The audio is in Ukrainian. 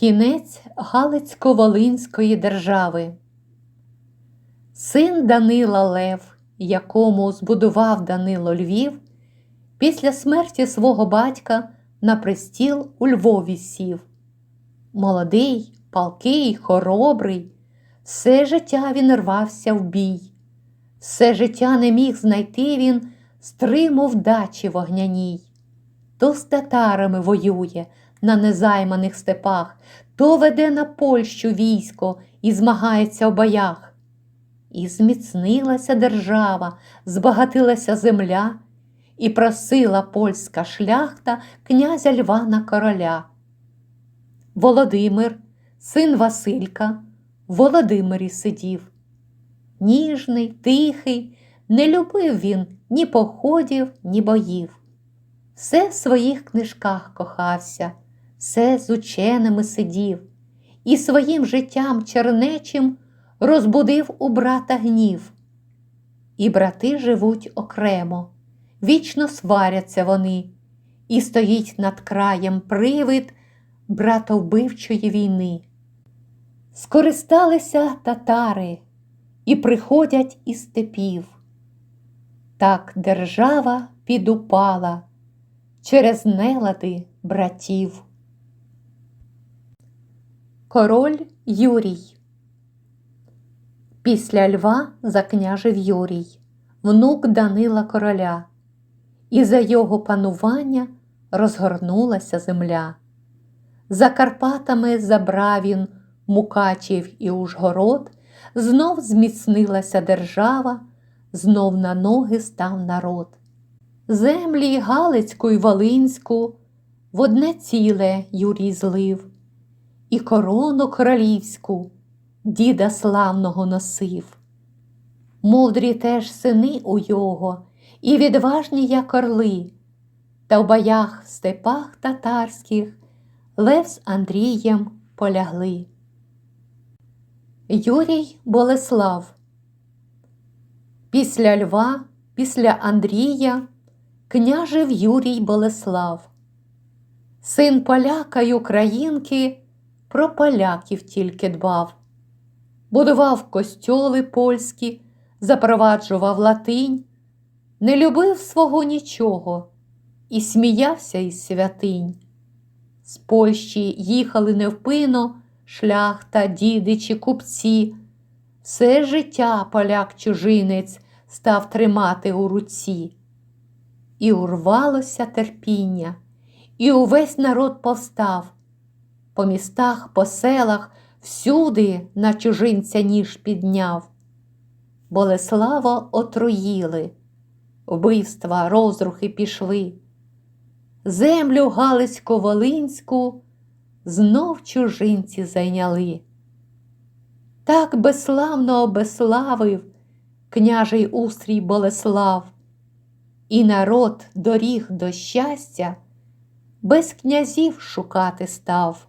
Кінець Галицько-Волинської держави. Син Данила Лев, якому збудував Данило Львів, після смерті свого батька на престіл у Львові сів. Молодий, палкий, хоробрий, все життя він рвався в бій, все життя не міг знайти він стриму вдачі вогняній. То з татарами воює на незайманих степах, то веде на Польщу військо і змагається в боях. І зміцнилася держава, збагатилася земля, і просила польська шляхта князя Львана короля. Володимир, син Василька, в Володимирі сидів. Ніжний, тихий, не любив він ні походів, ні боїв. Все в своїх книжках кохався, все з ученими сидів, і своїм життям чернечим розбудив у брата гнів. І брати живуть окремо, вічно сваряться вони, і стоїть над краєм привид братовбивчої війни. Скористалися татари і приходять із степів. Так держава підупала через нелади братів. Король Юрій Після Льва закняжив Юрій, внук Данила короля, і за його панування розгорнулася земля. За Карпатами забрав він Мукачів і Ужгород, знов зміцнилася держава, знов на ноги став народ. Землі Галицьку й Волинську в одне ціле Юрій злив, і корону королівську діда славного носив. Мудрі теж сини у його, і відважні, як орли, та в боях в степах татарських Лев з Андрієм полягли. Юрій Болеслав Після Льва, після Андрія княжив Юрій Болеслав. Син поляка й українки про поляків тільки дбав, будував костьоли польські, запроваджував латинь, не любив свого нічого і сміявся із святинь. З Польщі їхали невпино шляхта, дідичі, купці. Все життя поляк чужинець став тримати у руці. І урвалося терпіння, і увесь народ повстав. По містах, по селах, всюди на чужинця ніж підняв. Болеслава отруїли, вбивства, розрухи пішли. Землю Галицько-Волинську знов чужинці зайняли. Так безславно обеславив княжий устрій Болеслав, і народ доріг до щастя без князів шукати став.